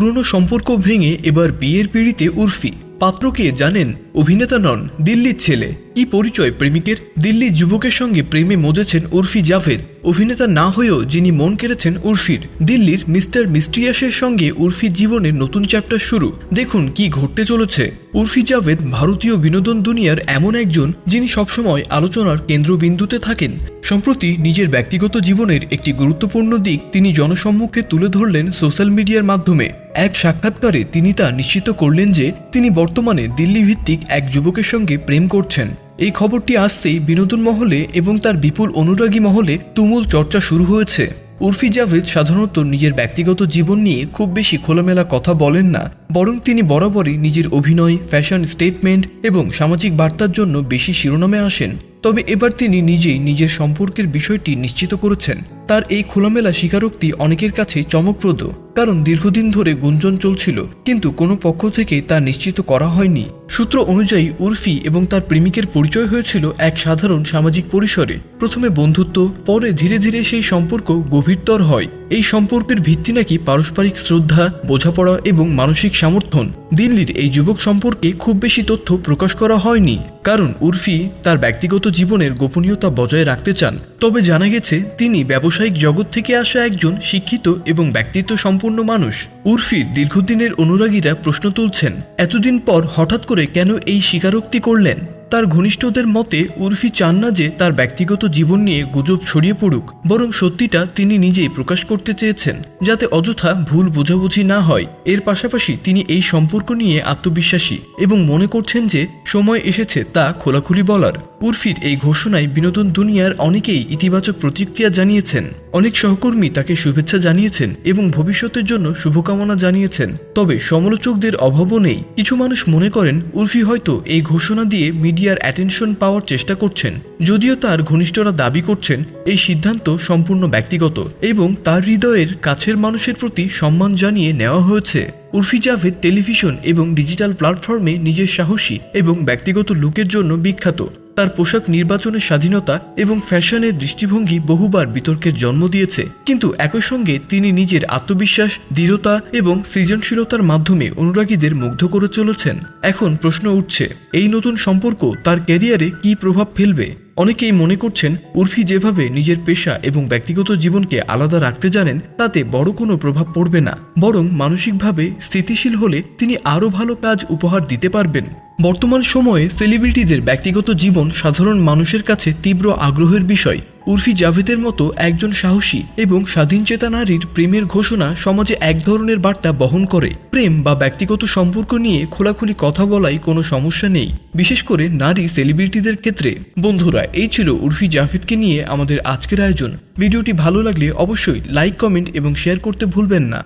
পুরনো সম্পর্ক ভেঙে এবার বিয়ের পিড়িতে উর্ফি। পাত্রকে জানেন অভিনেতা নন, দিল্লির ছেলে। কি পরিচয় প্রেমিকের দিল্লির যুবকের সঙ্গে প্রেমে মজেছেন উর্ফি জাভেদ। অভিনেতা না হয়েও যিনি মন কেড়েছেন উর্ফির দিল্লির মিস্টার মিস্ট্রিয়াসের সঙ্গে উর্ফির জীবনের নতুন চ্যাপ্টার শুরু। দেখুন কি ঘটতে চলেছে। উর্ফি জাভেদ ভারতীয় বিনোদন দুনিয়ার এমন একজন যিনি সবসময় আলোচনার কেন্দ্রবিন্দুতে থাকেন। সম্প্রতি নিজের ব্যক্তিগত জীবনের একটি গুরুত্বপূর্ণ দিক তিনি জনসম্মুখে তুলে ধরলেন সোশ্যাল মিডিয়ার মাধ্যমে। এক সাক্ষাৎকারে তিনি তা নিশ্চিত করলেন যে তিনি বর্তমানে দিল্লি ভিত্তিক এক যুবকের সঙ্গে প্রেম করছেন। এই খবরটি আসতেই বিনোদন মহলে এবং তার বিপুল অনুরাগী মহলে তুমুল চর্চা শুরু হয়েছে। উর্ফি জাভেদ সাধারণত নিজের ব্যক্তিগত জীবন নিয়ে খুব বেশি খোলামেলা কথা বলেন না, বরং তিনি বরাবরই নিজের অভিনয়, ফ্যাশন স্টেটমেন্ট এবং সামাজিক বার্তার জন্য বেশি শিরোনামে আসেন। তবে এবার তিনি নিজেই নিজের সম্পর্কের বিষয়টি নিশ্চিত করেছেন। তার এই খোলামেলা স্বীকারোক্তি অনেকের কাছে চমকপ্রদ। কারণ দীর্ঘদিন ধরে গুঞ্জন চলছিল, কিন্তু কোনো পক্ষ থেকে তা নিশ্চিত করা হয়নি। সূত্র অনুযায়ী, উর্ফি এবং তার প্রেমিকের পরিচয় হয়েছিল এক সাধারণ সামাজিক পরিসরে। প্রথমে বন্ধুত্ব, পরে ধীরে ধীরে সেই সম্পর্ক গভীরতর হয়। এই সম্পর্কের ভিত্তি নাকি পারস্পরিক শ্রদ্ধা, বোঝাপড়া এবং মানসিক সমর্থন। দিল্লির এই যুবক সম্পর্কে খুব বেশি তথ্য প্রকাশ করা হয়নি, কারণ উর্ফি তার ব্যক্তিগত জীবনের গোপনীয়তা বজায় রাখতে চান। তবে জানা গেছে, তিনি ব্যবসায়িক জগৎ থেকে আসা একজন শিক্ষিত এবং ব্যক্তিত্ব সম্পন্ন মানুষ। উর্ফির দীর্ঘদিনের অনুরাগীরা প্রশ্ন তুলছেন, এতদিন পর হঠাৎ করে কেন এই স্বীকারোক্তি করলেন? তার ঘনিষ্ঠদের মতে, উর্ফি চান না যে তার ব্যক্তিগত জীবন নিয়ে গুজব ছড়িয়ে পড়ুক, বরং সত্যিটা তিনি নিজেই প্রকাশ করতে চেয়েছেন, যাতে অযথা ভুল বোঝাবুঝি না হয়। এর পাশাপাশি তিনি এই সম্পর্ক নিয়ে আত্মবিশ্বাসী এবং মনে করছেন যে, সময় এসেছে তা খোলাখুলি বলার। উর্ফির এই ঘোষণায় বিনোদন দুনিয়ার অনেকেই ইতিবাচক প্রতিক্রিয়া জানিয়েছেন। অনেক সহকর্মী তাকে শুভেচ্ছা জানিয়েছেন এবং ভবিষ্যতের জন্য শুভকামনা জানিয়েছেন। তবে সমালোচকদের অভাবও নেই। কিছু মানুষ মনে করেন, উর্ফি হয়তো এই ঘোষণা দিয়ে মিডিয়ার অ্যাটেনশন পাওয়ার চেষ্টা করছেন। যদিও তার ঘনিষ্ঠরা দাবি করছেন, এই সিদ্ধান্ত সম্পূর্ণ ব্যক্তিগত এবং তার হৃদয়ের কাছের মানুষের প্রতি সম্মান জানিয়ে নেওয়া হয়েছে। উর্ফি জাভেদ টেলিভিশন এবং ডিজিটাল প্ল্যাটফর্মে নিজের সাহসী এবং ব্যক্তিগত লুকের জন্য বিখ্যাত। তার পোশাক নির্বাচনের স্বাধীনতা এবং ফ্যাশনের দৃষ্টিভঙ্গি বহুবার বিতর্কের জন্ম দিয়েছে। কিন্তু একই সঙ্গে তিনি নিজের আত্মবিশ্বাস, দৃঢ়তা এবং সৃজনশীলতার মাধ্যমে অনুরাগীদের মুগ্ধ করে চলেছেন। এখন প্রশ্ন উঠছে, এই নতুন সম্পর্ক তার ক্যারিয়ারে কী প্রভাব ফেলবে? অনেকেই মনে করছেন, উর্ফি যেভাবে নিজের পেশা এবং ব্যক্তিগত জীবনকে আলাদা রাখতে জানেন, তাতে বড় কোনো প্রভাব পড়বে না। বরং মানসিকভাবে স্থিতিশীল হলে তিনি আরও ভালো কাজ উপহার দিতে পারবেন। বর্তমান সময়ে সেলিব্রিটিদের ব্যক্তিগত জীবন সাধারণ মানুষের কাছে তীব্র আগ্রহের বিষয়। উর্ফি জাভেদের মতো একজন সাহসী এবং স্বাধীন চেতা নারীর প্রেমের ঘোষণা সমাজে এক ধরনের বার্তা বহন করে। প্রেম বা ব্যক্তিগত সম্পর্ক নিয়ে খোলাখুলি কথা বলাই কোনো সমস্যা নেই। বিশেষ করে নারী সেলিব্রিটিদের ক্ষেত্রে। বন্ধুরা, এই ছিল উর্ফি জাভেদকে নিয়ে আমাদের আজকের আয়োজন। ভিডিওটি ভালো লাগলে অবশ্যই লাইক কমেন্ট এবং শেয়ার করতে ভুলবেন না।